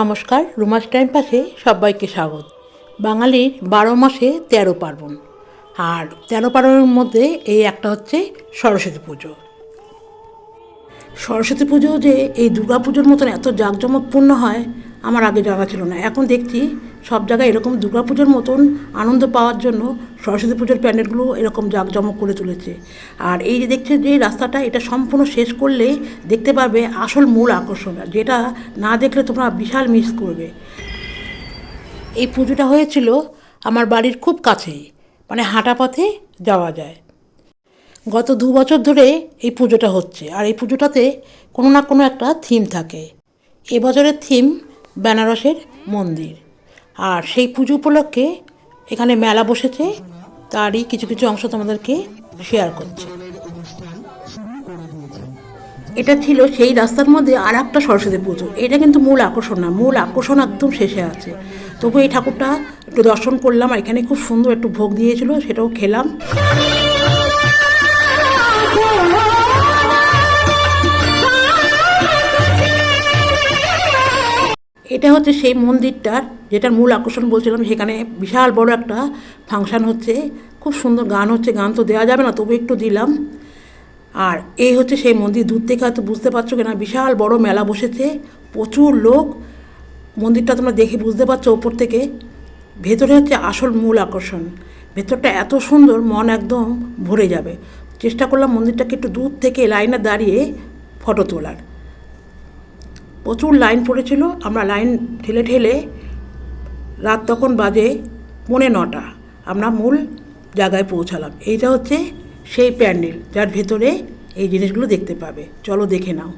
নমস্কার, রুমাস টাইম পাশে সবাইকে স্বাগত। বাঙালির বারো মাসে তেরো পার্বণ। আর তেরো পার্বণের মধ্যে এই একটা হচ্ছে সরস্বতী পুজো। সরস্বতী পুজো যে এই দুর্গা পুজোর মতন এত জাঁকজমকপূর্ণ হয় আমার আগে জানা ছিল না। এখন দেখছি সব জায়গায় এরকম পুজোর মতন আনন্দ পাওয়ার জন্য সরস্বতী পুজোর প্যান্ডেলগুলো এরকম জাঁকজমক করে তুলেছে। আর এই যে দেখছে যে রাস্তাটা, এটা সম্পূর্ণ শেষ করলে দেখতে পারবে আসল মূল আকর্ষণ যেটা না দেখলে তোমরা বিশাল মিস করবে। এই পুজোটা হয়েছিল আমার বাড়ির খুব কাছেই মানে হাঁটা পথে যাওয়া যায়। গত দু বছর ধরে এই পুজোটা হচ্ছে, আর এই পুজোটাতে কোনো না কোনো একটা থিম থাকে। এবছরের থিম বেনারসের মন্দির। আর সেই পুজো উপলক্ষে এখানে মেলা বসেছে, তারই কিছু কিছু অংশ তোমাদেরকে শেয়ার করছে। এটা ছিল সেই রাস্তার মধ্যে আর একটা সরস্বতী পুজো। এটা কিন্তু মূল আকর্ষণ না, মূল আকর্ষণ একদম শেষে আছে। তবু এই ঠাকুরটা একটু দর্শন করলাম, আর এখানে খুব সুন্দর একটু ভোগ দিয়েছিল, সেটাও খেলাম। এটা হচ্ছে সেই মন্দিরটার যেটার মূল আকর্ষণ বলছিলাম, সেখানে বিশাল বড় একটা ফাংশন হচ্ছে। খুব সুন্দর গান হচ্ছে, গান তো দেওয়া যাবে না, তবু একটু দিলাম। আর এই হচ্ছে সেই মন্দির, দূর থেকে হয়তো বুঝতে পারছ কিনা, বিশাল বড় মেলা বসেছে, প্রচুর লোক। মন্দিরটা তোমরা দেখে বুঝতে পারছ ওপর থেকে। ভেতরে হচ্ছে আসল মূল আকর্ষণ। ভেতরটা এত সুন্দর, মন একদম ভরে যাবে। চেষ্টা করলাম মন্দিরটাকে একটু দূর থেকে লাইনে দাঁড়িয়ে ফটো তোলার। প্রচুর লাইন পড়েছিল। আমরা লাইন ঠেলে ঠেলে রাত তখন বাজে পৌনে নটা। আমরা মূল জায়গায় পৌঁছালাম। এইটা হচ্ছে সেই প্যান্ডেল, যার ভেতরে এই জিনিসগুলো দেখতে পাবে। চলো দেখে নাও।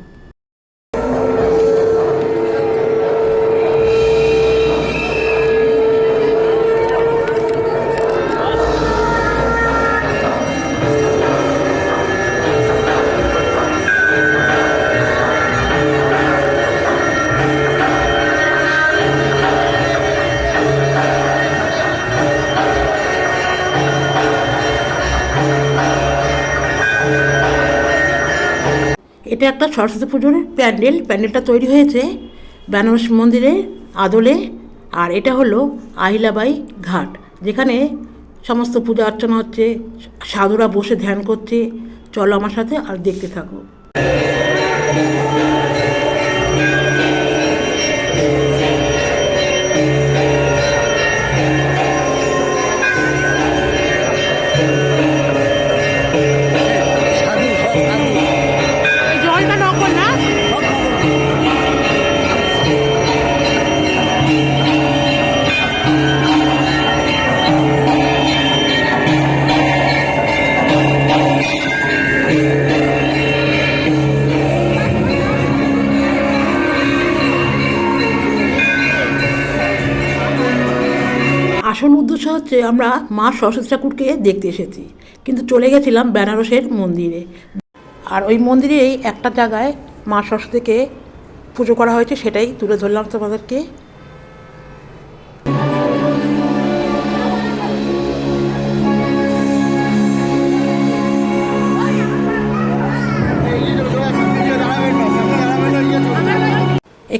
এটা একটা সরস্বতী পুজোর প্যান্ডেল। প্যান্ডেলটা তৈরি হয়েছে বেনারস মন্দিরে, আদলে, আর এটা হলো আহিলাবাই ঘাট। যেখানে সমস্ত পূজা অর্চনা হচ্ছে, সাধুরা বসে ধ্যান করছে। চলো আমার সাথে আর দেখতে থাকো। আসল উদ্দেশ্য হচ্ছে আমরা মা সরস্বতী ঠাকুরকে দেখতে এসেছি। কিন্তু চলে গেছিলাম বেনারসের মন্দিরে। আর ওই মন্দিরেই একটা জায়গায় মা সরস্বতীকে পুজো করা হয়েছে, সেটাই তুলে ধরলাম তোমাদেরকে।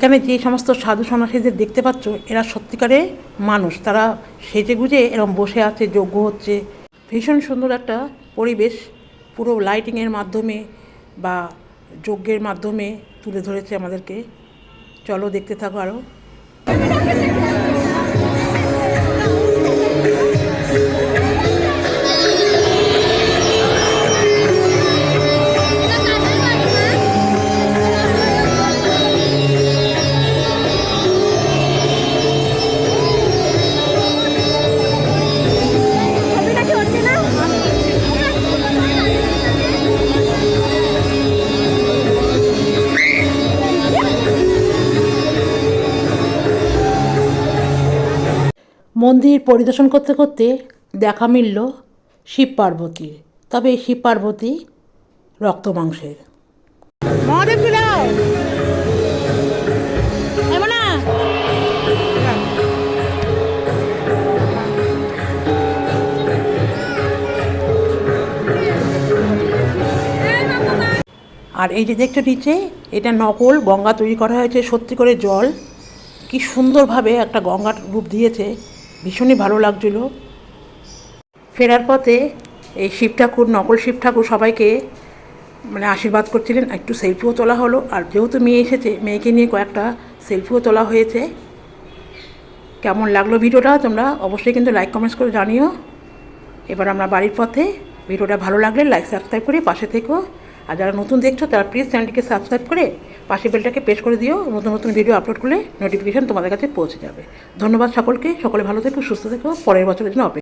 এখানে যে সমস্ত সাধু সন্ন্যাসীদের দেখতে পাচ্ছ, এরা সত্যিকারে মানুষ। তারা সেজে গুজে এরম বসে আছে যজ্ঞ হচ্ছে। ভীষণ সুন্দর একটা পরিবেশ পুরো লাইটিংয়ের মাধ্যমে বা যজ্ঞের মাধ্যমে তুলে ধরেছে আমাদেরকে। চলো দেখতে থাকো আরও মন্দির পরিদর্শন করতে করতে দেখা মিলল শিব পার্বতীর। তবে এই শিব পার্বতী রক্ত মাংসের। মহাদেব আর এই যে দেখছ নিচে এটা নকল গঙ্গা তৈরি করা হয়েছে সত্যি করে জল। কি সুন্দরভাবে একটা গঙ্গার রূপ দিয়েছে। ভীষণই ভালো লাগছিল। ফেরার পথে এই শিব ঠাকুর, নকল শিব ঠাকুর সবাইকে মানে আশীর্বাদ করছিলেন। একটু সেলফিও তোলা হলো। আর যেহেতু মেয়ে এসেছে, মেয়েকে নিয়ে কয়েকটা সেলফিও তোলা হয়েছে। কেমন লাগল ভিডিওটা তোমরা অবশ্যই কিন্তু লাইক কমেন্টস করে জানিও। এবার আমরা বাড়ির পথে ভিডিওটা ভালো লাগলে লাইক সাবস্ক্রাইব করে পাশে থেকো। আর যারা নতুন দেখছ, তারা প্লিজ চ্যানেলটিকে সাবস্ক্রাইব করে পাশে বেলটাকে প্রেস করে দিও নতুন নতুন ভিডিও আপলোড করলে নোটিফিকেশান তোমাদের কাছে পৌঁছে যাবে। ধন্যবাদ সকলকে, সকলে ভালো থেকো, সুস্থ থেকো, পরের বছরের জন্য অপেক্ষা